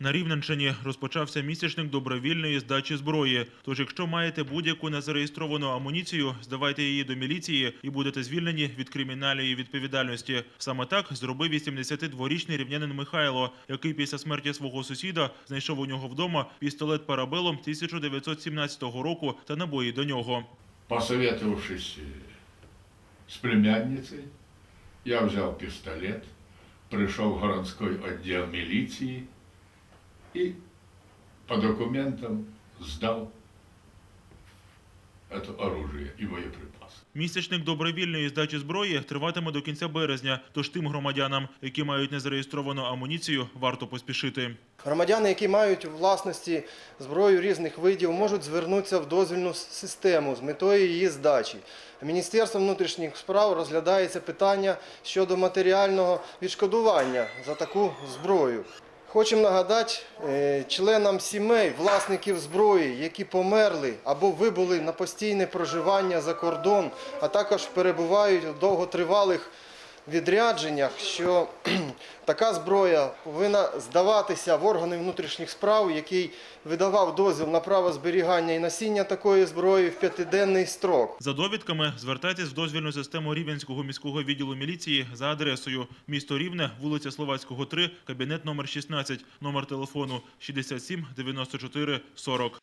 На Рівненщині розпочався місячник добровільної здачі зброї. Тож, якщо маєте будь-яку незареєстровану амуніцію, здавайте її до міліції і будете звільнені від кримінальної відповідальності. Саме так зробив 82-річний рівнянин Михайло, який після смерті свого сусіда знайшов у нього вдома пістолет парабелом 1917 року та набої до нього. Посоветовавшись э, с племянницей, я взял пистолет, пришел в городской отдел милиции и по документам сдал это оружие и боеприпасы. Місячник добровільної здачі зброї триватиме до кінця березня. Тож тим громадянам, які мають незареєстровану амуніцію, варто поспішити. Громадяни, які мають у власності зброю різних видів, можуть звернутися в дозвільну систему з метою її здачі. Міністерством внутрішніх справ розглядається питання щодо матеріального відшкодування за таку зброю. Хочемо нагадати е, членам сімей власників зброї, які померли або вибули на постійне проживання за кордон, а також перебувають у довготривалих відрядженнях, що така зброя повинна здаватися в органи внутрішніх справ, який видавав дозвіл на право зберігання і носіння такої зброї в п'ятиденний строк. За довідками звертайтесь в дозвільну систему Рівненського міського відділу міліції за адресою місто Рівне, вулиця Словацького, 3, кабінет номер 16, номер телефону 67 94 40.